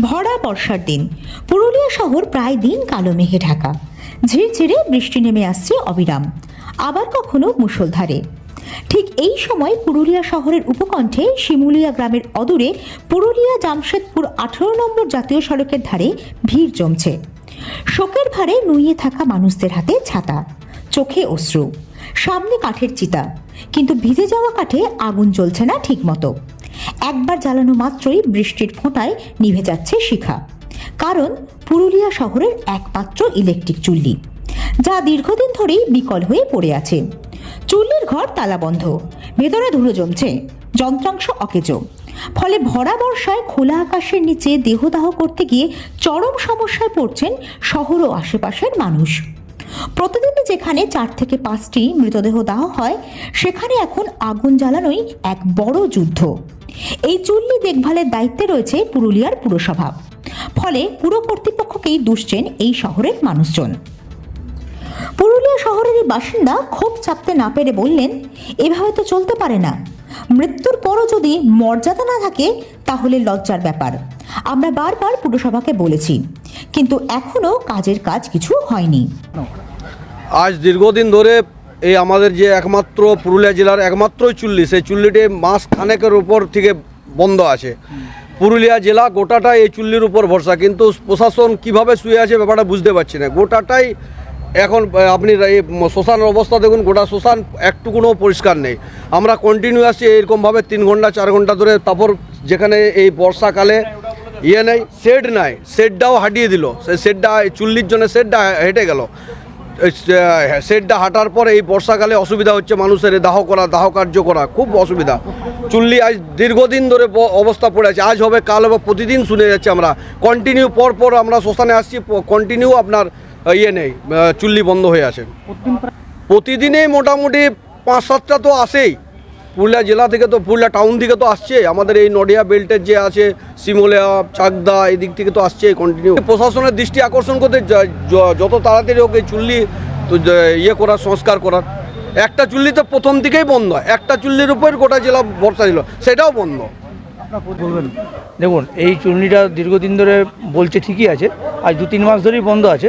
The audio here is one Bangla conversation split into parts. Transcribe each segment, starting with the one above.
ভরা বর্ষার দিন। পুরুলিয়া শহর প্রায় দিন কালো মেঘে ঢাকা। ঝিরঝিরে বৃষ্টি নেমে আসছে অবিরাম। আবার কখনো মুষলধারে। ঠিক এই সময় পুরুলিয়া শহরের উপকণ্ঠে শিমুলিয়া গ্রামের অদূরে পুরুলিয়া জামশেদপুর আঠারো নম্বর জাতীয় সড়কের ধারে ভিড় জমছে। শোকের ভারে নুইয়ে থাকা মানুষদের হাতে ছাতা, চোখে অশ্রু, সামনে কাঠের চিতা, কিন্তু ভিজে যাওয়া কাঠে আগুন জ্বলছে না ঠিকমতো। একবার জ্বালানো মাত্রই বৃষ্টির ফোঁটায় নিভে যাচ্ছে শিখা। কারণ পুরুলিয়া শহরের একমাত্র ইলেকট্রিক চুল্লি, যা দীর্ঘদিন ধরেই বিকল হয়ে পড়ে আছে। চুল্লির ঘর তালাবন্ধ, ভেতরে ধুলো জমছে, যন্ত্রাংশ অকেজো। ফলে ভরা বর্ষায় খোলা আকাশের নিচে দেহদাহ করতে গিয়ে চরম সমস্যায় পড়ছেন শহর ও আশেপাশের মানুষ। প্রতিদিন যেখানে চার থেকে পাঁচটি মৃতদেহ দাহ হয়, সেখানে এখন আগুন জ্বালানোই এক বড় যুদ্ধ। এই চুল্লি দেখভালের দায়িত্বে রয়েছে পুরুলিয়ার পুরসভা। ফলে পুরো কর্তৃপক্ষকেই দুষছেন এই শহরের মানুষজন। পুরুলিয়া শহরেরই বাসিন্দা ক্ষোভ চাপতে না পেরে বললেন, এভাবে তো চলতে পারে না। মৃত্যুর পরও যদি মর্যাদা না থাকে, তাহলে লজ্জার ব্যাপার। আমরা বারবার পুরসভাকে বলেছি, কিন্তু এখনও কাজের কাজ কিছু হয়নি। আজ দীর্ঘদিন ধরে এই আমাদের যে একমাত্র পুরুলিয়া জেলার একমাত্রই চুল্লি, সেই চুল্লিটি মাস খানেকের উপর থেকে বন্ধ আছে। পুরুলিয়া জেলা গোটাটাই এই চুল্লির উপর ভরসা, কিন্তু প্রশাসন কীভাবে শুয়ে আছে ব্যাপারটা বুঝতে পারছি না। গোটাটাই এখন আপনি এই শ্মশানের অবস্থা দেখুন, গোটা শ্মশান একটুকুনও পরিষ্কার নেই। আমরা কন্টিনিউ আসছি এরকমভাবে তিন ঘণ্টা, চার ঘণ্টা ধরে তারপর যেখানে এই বর্ষাকালে ইয়ে নেই শেড নাই শেডটাও হাঁটিয়ে দিল। সেই শেডটা চুল্লির জন্য শেডটা হেঁটে গেল। শেডটা হাঁটার পরে এই বর্ষাকালে অসুবিধা হচ্ছে মানুষের দাহ করা দাহ কার্য করা খুব অসুবিধা। চুল্লি আজ দীর্ঘদিন ধরে অবস্থা পড়ে আছে। আজ হবে কাল হবে প্রতিদিন শুনে যাচ্ছে আমরা। কন্টিনিউ পর পর আমরা শ্মশানে আসছি কন্টিনিউ আপনার ইয়ে নেই চুল্লি বন্ধ হয়ে আছে। প্রতিদিনেই মোটামুটি পাঁচ সাতটা তো আসেই। পুরুলিয়া জেলা থেকে তো, পুরুলিয়া টাউন থেকে তো আসছে। আমাদের এই নডিয়া বেল্টের যে আছে, সিমুলিয়া, চাকদা এই দিক থেকে তো আসছে কন্টিনিউ প্রশাসনের দৃষ্টি আকর্ষণ করতে যত তাড়াতাড়ি হোক এই চুল্লি, তো ইয়ে করার, সংস্কার করার। একটা চুল্লি তো প্রথম দিকেই বন্ধ। একটা চুল্লির উপর গোটা জেলা ভরসা ছিল, সেটাও বন্ধ। দেখুন, এই চূর্ণিটা দীর্ঘদিন ধরে বলছে ঠিকই আছে। আজ দু, তিন মাস ধরেই বন্ধ আছে।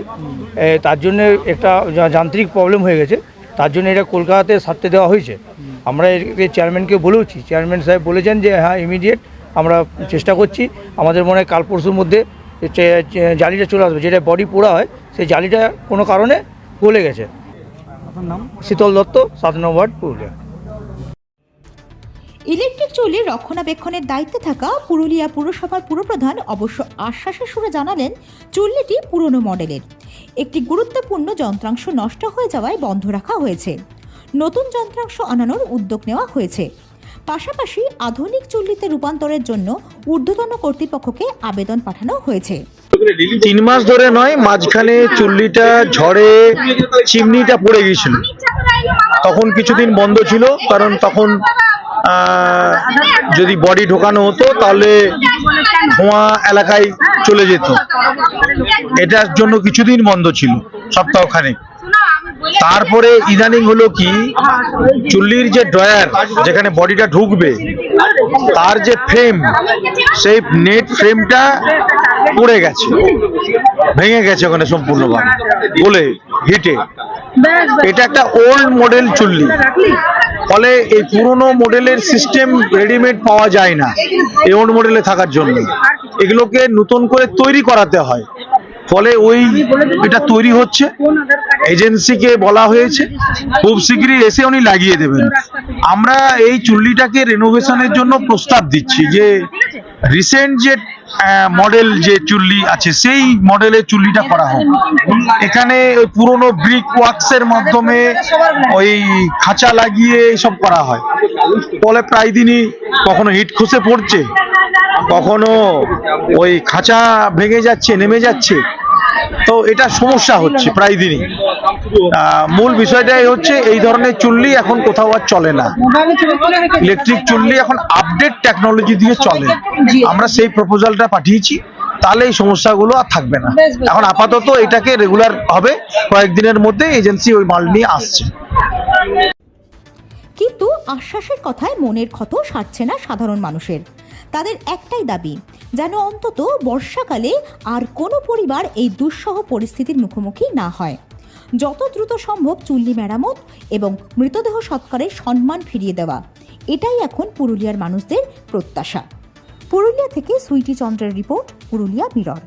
তার জন্য একটা যান্ত্রিক প্রবলেম হয়ে গেছে। তার জন্য এটা কলকাতাতে সারতে দেওয়া হয়েছে। আমরা এর চেয়ারম্যানকে বলেওছি। চেয়ারম্যান সাহেব বলেছেন যে হ্যাঁ ইমিডিয়েট আমরা চেষ্টা করছি। আমাদের মনে হয় কাল পরশুর মধ্যে জালিটা চলে আসবে যেটা বডি পোড়া হয় সেই জালিটা কোনো কারণে গলে গেছে। শীতল দত্ত সাত নম্বর ওয়ার্ড পুরুলিয়া। ইলেকট্রিক চুল্লির রক্ষণাবেক্ষণের দায়িত্বে থাকা পুরুলিয়া পুরসভার পুরপ্রধান অবশ্য আশ্বাসের সুরে জানালেন চুল্লিটি পুরনো মডেলের। একটি গুরুত্বপূর্ণ যন্ত্রাংশ নষ্ট হয়ে যাওয়ায় বন্ধ রাখা হয়েছে। নতুন যন্ত্রাংশ আনানোর উদ্যোগ নেওয়া হয়েছে। পাশাপাশি আধুনিক চুল্লিতে রূপান্তরের জন্য ঊর্ধ্বতন কর্তৃপক্ষকে আবেদন পাঠানো হয়েছে। তিন মাস ধরে নয়, মাঝখানে চুল্লিটা ঝড়ে চিমনিটা পড়ে গিয়েছিল। তখন কিছুদিন বন্ধ ছিল, কারণ তখন যদি বডি ঢোকানো হতো, তাহলে ধোঁয়া এলাকায় চলে যেত। এটার জন্য কিছুদিন বন্ধ ছিল, সপ্তাহখানেক। তারপরে ইদানিং হলো কি, চুল্লির যে ড্রয়ার, যেখানে বডিটা ঢুকবে, তার যে ফ্রেম সেই নেট ফ্রেমটা পড়ে গেছে, ভেঙে গেছে ওখানে সম্পূর্ণভাবে, বলে হিটে এটা একটা ওল্ড মডেল চুল্লি। ফলে এই পুরনো মডেলের সিস্টেম রেডিমেড পাওয়া যায় না, এই ওল্ড মডেলে থাকার জন্য। এগুলোকে নতুন করে তৈরি করাতে হয়। ফলে ওই এটা তৈরি হচ্ছে। এজেন্সিকে বলা হয়েছে। খুব শীঘ্রই এসে উনি লাগিয়ে দেবেন। আমরা এই চুল্লিটাকে রেনোভেশনের জন্য প্রস্তাব দিচ্ছি যে রিসেন্ট যে মডেল যে চুল্লি আছে সেই মডেলের চুল্লিটা করা হোক। এখানে ওই পুরনো ব্রিক ওয়ার্কসের মাধ্যমে ওই খাঁচা লাগিয়ে সব করা হয়। ফলে প্রায় দিনই কখনো হিট খসে পড়ছে। কখনো ওই খাঁচা ভেঙে যাচ্ছে, নেমে যাচ্ছে? তো এটা সমস্যা হচ্ছে প্রায় দিনই। মূল বিষয়টাই হচ্ছে এই ধরনের চুল্লি এখন কোথাও আর চলে না। ইলেকট্রিক চুল্লি এখন আপডেট টেকনোলজি দিয়ে চলে। আমরা সেই প্রপোজালটা পাঠিয়েছি, তাহলে এই সমস্যাগুলো আর থাকবে না। এখন আপাতত এটাকে রেগুলার হবে, কয়েকদিনের মধ্যে এজেন্সি ওই মাল নিয়ে আসছে। কিন্তু আশ্বাসের কথায় মনের ক্ষত সারছে না সাধারণ মানুষের। তাদের একটাই দাবি, যেন অন্তত বর্ষাকালে আর কোনো পরিবার এই দুঃসহ পরিস্থিতির মুখোমুখি না হয়। যত দ্রুত সম্ভব চুল্লি মেরামত এবং মৃতদেহ সৎকারের সম্মান ফিরিয়ে দেওয়া, এটাই এখন পুরুলিয়ার মানুষদের প্রত্যাশা। পুরুলিয়া থেকে সুইটি চন্দ্রের রিপোর্ট, পুরুলিয়া মিরর।